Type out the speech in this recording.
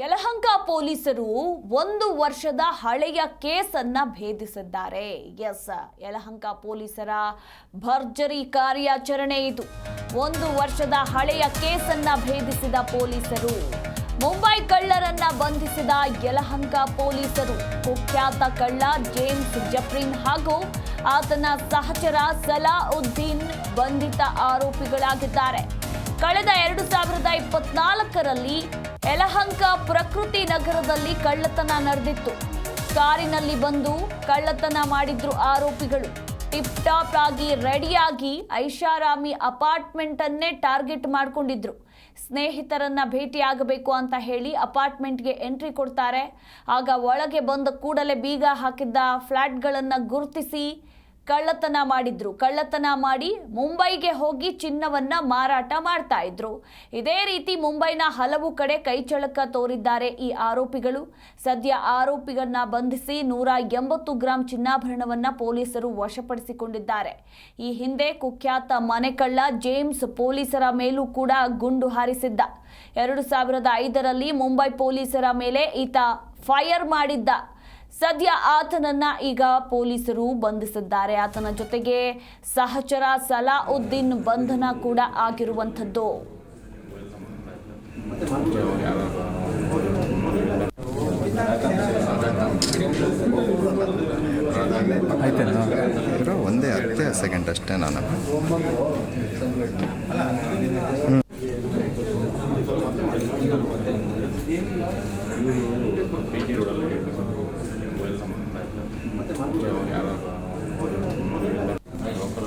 ಯಲಹಂಕ ಪೊಲೀಸರು ಒಂದು ವರ್ಷದ ಹಳೆಯ ಕೇಸನ್ನ ಭೇದಿಸಿದ್ದಾರೆ. ಎಸ್, ಯಲಹಂಕ ಪೊಲೀಸರ ಭರ್ಜರಿ ಕಾರ್ಯಾಚರಣೆ ಇದು. ಒಂದು ವರ್ಷದ ಹಳೆಯ ಕೇಸನ್ನ ಭೇದಿಸಿದ ಪೊಲೀಸರು, ಮುಂಬೈ ಕಳ್ಳರನ್ನ ಬಂಧಿಸಿದ ಯಲಹಂಕ ಪೊಲೀಸರು, ಕುಖ್ಯಾತ ಕಳ್ಳ ಜೇಮ್ಸ್ ಜಫ್ರಿನ್ ಹಾಗೂ ಆತನ ಸಹಚರ ಸಲಾವುದ್ದೀನ್ ಬಂಧಿತ ಆರೋಪಿಗಳಾಗಿದ್ದಾರೆ. ಕಳೆದ ಎರಡು ಸಾವಿರದ ಇಪ್ಪತ್ನಾಲ್ಕರಲ್ಲಿ ಯಲಹಂಕ ಪ್ರಕೃತಿ ನಗರದಲ್ಲಿ ಕಳ್ಳತನ ನಡೆದಿತ್ತು. ಕಾರಿನಲ್ಲಿ ಬಂದು ಕಳ್ಳತನ ಮಾಡಿದ್ರು ಆರೋಪಿಗಳು. ಟಿಪ್ ಟಾಪ್ ಆಗಿ ರೆಡಿಯಾಗಿ ಐಷಾರಾಮಿ ಅಪಾರ್ಟ್ಮೆಂಟ್ ಅನ್ನೇ ಟಾರ್ಗೆಟ್ ಮಾಡಿಕೊಂಡಿದ್ರು. ಸ್ನೇಹಿತರನ್ನ ಭೇಟಿಯಾಗಬೇಕು ಅಂತ ಹೇಳಿ ಅಪಾರ್ಟ್ಮೆಂಟ್ಗೆ ಎಂಟ್ರಿ ಕೊಡ್ತಾರೆ. ಆಗ ಒಳಗೆ ಬಂದ ಕೂಡಲೇ ಬೀಗ ಹಾಕಿದ್ದ ಫ್ಲ್ಯಾಟ್ಗಳನ್ನು ಗುರುತಿಸಿ ಕಳ್ಳತನ ಮಾಡಿದ್ರು. ಕಳ್ಳತನ ಮಾಡಿ ಮುಂಬೈಗೆ ಹೋಗಿ ಚಿನ್ನವನ್ನ ಮಾರಾಟ ಮಾಡ್ತಾ ಇದ್ರು. ಇದೇ ರೀತಿ ಮುಂಬೈನ ಹಲವು ಕಡೆ ಕೈಚಳಕ ತೋರಿದ್ದಾರೆ ಈ ಆರೋಪಿಗಳು. ಸದ್ಯ ಆರೋಪಿಗಳನ್ನ ಬಂಧಿಸಿ ನೂರ ಎಂಬತ್ತು ಗ್ರಾಂ ಚಿನ್ನಾಭರಣವನ್ನ ಪೊಲೀಸರು ವಶಪಡಿಸಿಕೊಂಡಿದ್ದಾರೆ. ಈ ಹಿಂದೆ ಕುಖ್ಯಾತ ಮನೆಕಳ್ಳ ಜೇಮ್ಸ್ ಪೊಲೀಸರ ಮೇಲೂ ಕೂಡ ಗುಂಡು ಹಾರಿಸಿದ್ದ. ಎರಡು ಸಾವಿರದ ಐದರಲ್ಲಿ ಮುಂಬೈ ಪೊಲೀಸರ ಮೇಲೆ ಈತ ಫೈರ್ ಮಾಡಿದ್ದ. ಸದ್ಯ ಆತನನ್ನ ಈಗ ಪೊಲೀಸರು ಬಂಧಿಸಿದ್ದಾರೆ. ಆತನ ಜೊತೆಗೆ ಸಹಚರ ಸಲಾವುದ್ದೀನ್ ಬಂಧನ ಕೂಡ ಆಗಿರುವಂಥದ್ದು. ಒಂದೇ ಹತ್ತೇ ಸೆಕೆಂಡ್ ಅಷ್ಟೇ ನಾನು. 待って待って。